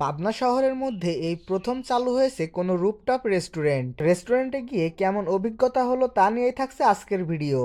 পাবনা শহরের মধ্যে এই প্রথম চালু হয়েছে কোনো রুপটপ রেস্টুরেন্ট। রেস্টুরেন্টে গিয়ে কেমন অভিজ্ঞতা হলো তা নিয়েই থাকছে আজকের ভিডিও।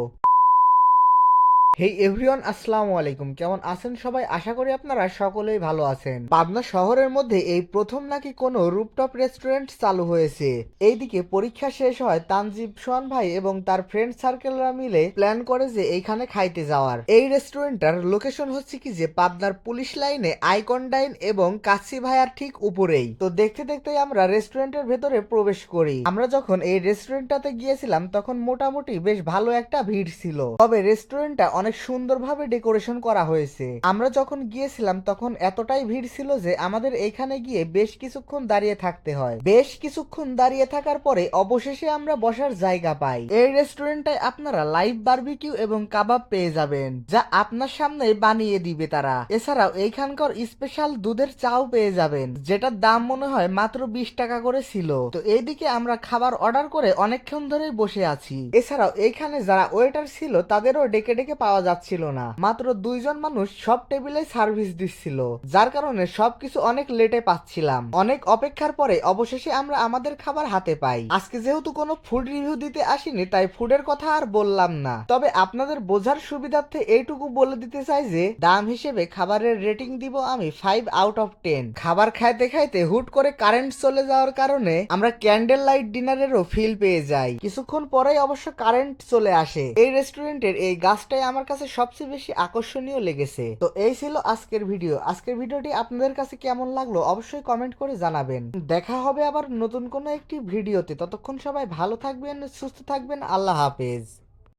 হেই এভরিওয়ান আসসালামু আলাইকুম। কেমন আছেন সবাই? আশা করি আপনারা সকলেই ভালো আছেন। পাবনা শহরের মধ্যে এই প্রথম নাকি কোনো রুপটপ রেস্টুরেন্ট চালু হয়েছে। এইদিকে পরীক্ষা শেষ হয় তানজিব, সোহান ভাই এবং তার ফ্রেন্ড সার্কেলরা মিলে প্ল্যান করে যে এইখানে খাইতে যাওয়ার। এই রেস্টুরেন্টটার লোকেশন হচ্ছে কি যে পাবনার পুলিশ লাইনে আইকন ডাইন এবং কাছি ভাইয়ার ঠিক উপরেই। তো দেখতে দেখতেই আমরা রেস্টুরেন্টের ভেতরে প্রবেশ করি। আমরা যখন এই রেস্টুরেন্টটাতে গিয়েছিলাম তখন মোটামুটি বেশ ভালো একটা ভিড় ছিল। তবে রেস্টুরেন্টটা অনেক সুন্দরভাবে ডেকোরেশন করা হয়েছে। আমরা যখন গিয়েছিলাম, তখন এতটাই ভিড় ছিল যে আমাদের এখানে গিয়ে বেশ কিছুক্ষণ দাঁড়িয়ে থাকতে হয়। বেশ কিছুক্ষণ দাঁড়িয়ে থাকার পরে অবশেষে আমরা বসার জায়গা পাই। এই রেস্টুরেন্টটায় আপনারা লাইভ বারবিকিউ এবং কাবাব পেয়ে যাবেন, যা আপনার সামনে বানিয়ে দিবে তারা। এছাড়াও এইখানকার স্পেশাল দুধের চাও পেয়ে যাবেন, যেটার দাম মনে হয় মাত্র বিশ টাকা করে ছিল। তো এইদিকে আমরা খাবার অর্ডার করে অনেকক্ষণ ধরেই বসে আছি। এছাড়াও এইখানে যারা ওয়েটার ছিল, তাদেরও ডেকে ডেকে পাওয়া যাচ্ছিল না। মাত্র দুইজন মানুষ সব টেবিলে সার্ভিস দিচ্ছিল, যার কারণে সবকিছু অনেক লেটে পাচ্ছিলাম। অনেক অপেক্ষার পরে অবশেষে আমরা আমাদের খাবার হাতে পাই। আজকে যেহেতু কোনো ফুড রিভিউ দিতে আসিনি, তাই ফুডের কথা আর বললাম না। তবে আপনাদের বোঝার সুবিধার্থে এইটুকু বলে দিতে চাই যে, দাম হিসেবে খাবারের রেটিং দিব আমি ফাইভ আউট অফ টেন খাবার খাইতে খাইতে হুট করে কারেন্ট চলে যাওয়ার কারণে আমরা ক্যান্ডেল লাইট ডিনারেরও ফিল পেয়ে যাই। কিছুক্ষণ পরেই অবশ্য কারেন্ট চলে আসে। এই রেস্টুরেন্টের এই গাছটাই আমার কাছে সবচেয়ে বেশি আকর্ষণীয় লেগেছে। তো এই ছিল আজকের ভিডিও। আজকের ভিডিওটি আপনাদের কাছে কেমন লাগল অবশ্যই কমেন্ট করে জানাবেন। দেখা হবে আবার নতুন কোনো একটি ভিডিওতে। ততক্ষণ সবাই ভালো থাকবেন, সুস্থ থাকবেন। আল্লাহ হাফেজ।